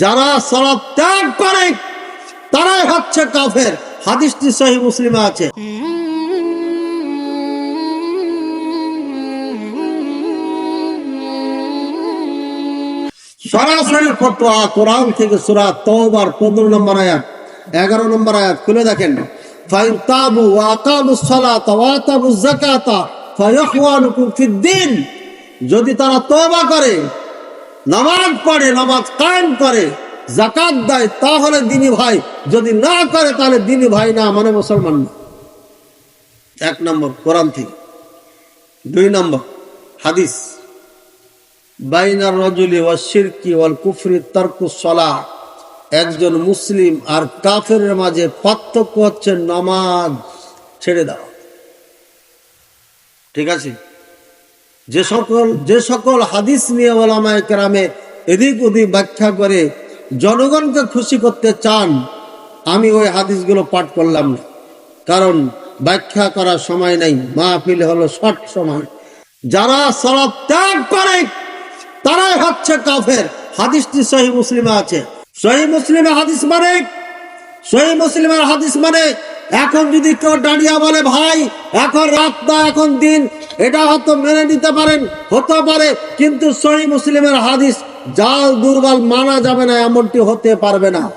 যারা সলাপ ত্যাগ করে, তারাই হচ্ছে কাফের। হাদিসটি সহি মুসলিমে আছে। সরাসরি ফতোয়া, কোরআন থেকে সূরা তওবার 15 নম্বর আয়াত 11 নম্বর আয়াত খুলে দেখেন। ফাইন তাবু ওয়া আকামুস সালাতা ওয়া আতাবুজ যাকাতা ফায়াখওয়ানুকুম ফিদ্দিন যদি তারা তওবা করে নামাজ পড়ে, নামাজ কায়েম করে জাকাত দেয়, তাহলে দিনী ভাই। যদি না করে, তাহলে দিনী ভাই না মানে মুসলমান না। এক নম্বর, কোরআন থেকে। দুই নম্বর, হাদিস। বাইনার রজুলি ওয়া শিরকি ওয়াল কুফরি তারকুস সালাহ একজন মুসলিম আর কাফের মাঝে পার্থক্য হচ্ছে নামাজ। ছেড়ে দাও। ঠিক আছে? যে সকল যে সকল হাদিস নিয়ে ওলামায় কেরামে এদিক ওদিক ব্যাখ্যা করে জনগণকে খুশি করতে চান, আমি ওই হাদিসগুলো পাঠ করলাম না। কারণ ব্যাখ্যা করার সময় নেই, মাহফিল হলো শর্ট সময়। যারা সলাপ ত্যাগ করে, তারাই হচ্ছে কাফের। হাদিসটি সহি মুসলিমে আছে। সহি মুসলিমে হাদিস মানে সহি মুসলিমের হাদিস মানে এখন যদি কেউ দাঁড়িয়ে বলে, ভাই, এখন রাত না, এখন দিন। এটা হয়তো মেনে নিতে পারেন, হতে পারে, কিন্তু সহি মুসলিমের হাদিস, জাল দুর্বল মানা যাবে না, এমনটি হতে পারবে না।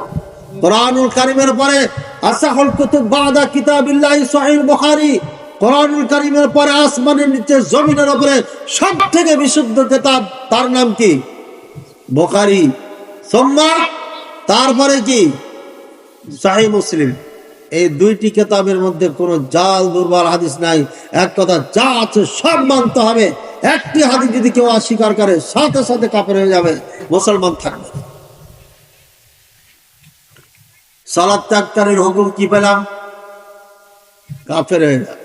কোরআনুল কারিমের পরে, আসাহুল কুতুব বাদা কিতাবিল্লাহি সহিহ বুখারী, কোরআনুল কারিমের পরে আসমানের নিচে জমিনের উপরে সব থেকে বিশুদ্ধ কিতাব, তার নাম কি? বুখারী। সোম্মা তারপরে কি? সাহি মুসলিম। এই দুইটি কেতাবের মধ্যে কোনো জাল দুর্বল হাদিস নাই। এক কথা, যা আছে সব মানতে হবে। একটি হাদিস যদি কেউ অস্বীকার করে, সাথে সাথে কাপড় হয়ে যাবে, মুসলমান থাকবে। সালাদ ত্যাগকারীর হুকুম কি পেলাম? কাপের হয়ে যাবে।